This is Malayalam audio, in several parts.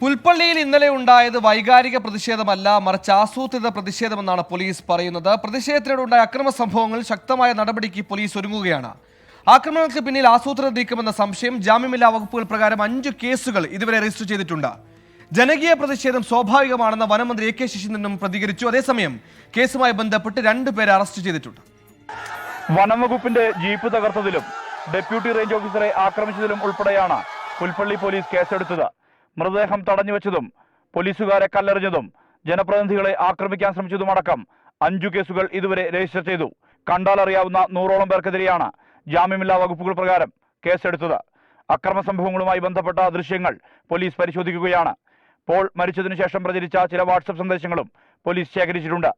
പുൽപ്പള്ളിയിൽ ഇന്നലെ ഉണ്ടായത് വൈകാരിക പ്രതിഷേധമല്ല മറിച്ച് ആസൂത്രിത പ്രതിഷേധമെന്നാണ് പോലീസ് പറയുന്നത്. പ്രതിഷേധത്തിനിടെ ഉണ്ടായ അക്രമ സംഭവങ്ങൾ ശക്തമായ നടപടിക്ക് പോലീസ് ഒരുങ്ങുകയാണ്. ആക്രമണങ്ങൾക്ക് പിന്നിൽ ആസൂത്രിത നീക്കമെന്ന സംശയം ജാമ്യമില്ലാ വകുപ്പുകൾ പ്രകാരം അഞ്ച് കേസുകൾ ഇതുവരെ രജിസ്റ്റർ ചെയ്തിട്ടുണ്ട്. ജനകീയ പ്രതിഷേധം സ്വാഭാവികമാണെന്ന് വനമന്ത്രി എ കെ ശശീന്ദ്രനും പ്രതികരിച്ചു. അതേസമയം കേസുമായി ബന്ധപ്പെട്ട് രണ്ടുപേരെ അറസ്റ്റ് ചെയ്തിട്ടുണ്ട്. വനംവകുപ്പിന്റെ ജീപ്പ് തകർത്തതിലും ഡെപ്യൂട്ടി റേഞ്ച് ഓഫീസറെ ആക്രമിച്ചതിലും ഉൾപ്പെടെയാണ് പുൽപ്പള്ളി പോലീസ് കേസെടുത്തത്. മൃതദേഹം തടഞ്ഞു വെച്ചതും പോലീസുകാരെ കല്ലെറിഞ്ഞതും ജനപ്രതിനിധികളെ ആക്രമിക്കാൻ ശ്രമിച്ചതുമടക്കം അഞ്ചു കേസുകൾ ഇതുവരെ രജിസ്റ്റർ ചെയ്തു. കണ്ടാലറിയാവുന്ന നൂറോളം പേർക്കെതിരെയാണ് ജാമ്യമില്ലാ വകുപ്പുകൾ പ്രകാരം കേസെടുത്തത്. അക്രമ സംഭവങ്ങളുമായി ബന്ധപ്പെട്ട ദൃശ്യങ്ങൾ പോലീസ് പരിശോധിക്കുകയാണ്. പോൾ മരിച്ചതിനു ശേഷം പ്രചരിച്ച ചില വാട്സപ്പ് സന്ദേശങ്ങളും പോലീസ് ശേഖരിച്ചിട്ടുണ്ട്.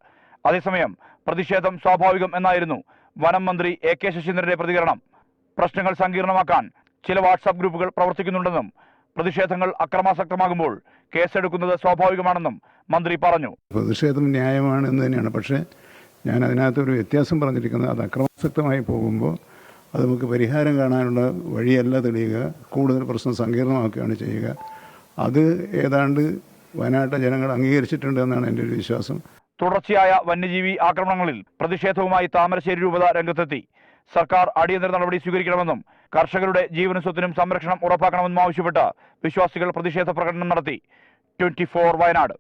അതേസമയം പ്രതിഷേധം സ്വാഭാവികം എന്നായിരുന്നു വനം മന്ത്രി എ കെ ശശീന്ദ്രന്റെ പ്രതികരണം. പ്രശ്നങ്ങൾ സങ്കീർണമാക്കാൻ ചില വാട്സാപ്പ് ഗ്രൂപ്പുകൾ പ്രവർത്തിക്കുന്നുണ്ടെന്നും പ്രതിഷേധങ്ങൾ അക്രമാസക്തമാകുമ്പോൾ കേസെടുക്കുന്നത് സ്വാഭാവികമാണെന്നും മന്ത്രി പറഞ്ഞു. പ്രതിഷേധം ന്യായമാണ് എന്ന് തന്നെയാണ്. പക്ഷേ ഞാൻ അതിനകത്ത് ഒരു വ്യത്യാസം പറഞ്ഞിരിക്കുന്നത് അത് അക്രമാസക്തമായി പോകുമ്പോൾ അത് നമുക്ക് പരിഹാരം കാണാനുള്ള വഴിയല്ല തെളിയുക കൂടുതൽ പ്രശ്നം സങ്കീർണമാക്കുകയാണ് ചെയ്യുക. അത് ഏതാണ്ട് വയനാട്ടിലെ ജനങ്ങൾ അംഗീകരിച്ചിട്ടുണ്ട് എന്നാണ് എന്റെ ഒരു വിശ്വാസം. തുടർച്ചയായ വന്യജീവി ആക്രമണങ്ങളിൽ പ്രതിഷേധവുമായി താമരശ്ശേരി രൂപത രംഗത്തെത്തി. സർക്കാർ അടിയന്തര നടപടി സ്വീകരിക്കണമെന്നും കർഷകരുടെ ജീവനും സ്വത്തിനും സംരക്ഷണം ഉറപ്പാക്കണമെന്നും ആവശ്യപ്പെട്ട് വിശ്വാസികൾ പ്രതിഷേധ പ്രകടനം നടത്തി. ട്വന്റി വയനാട്.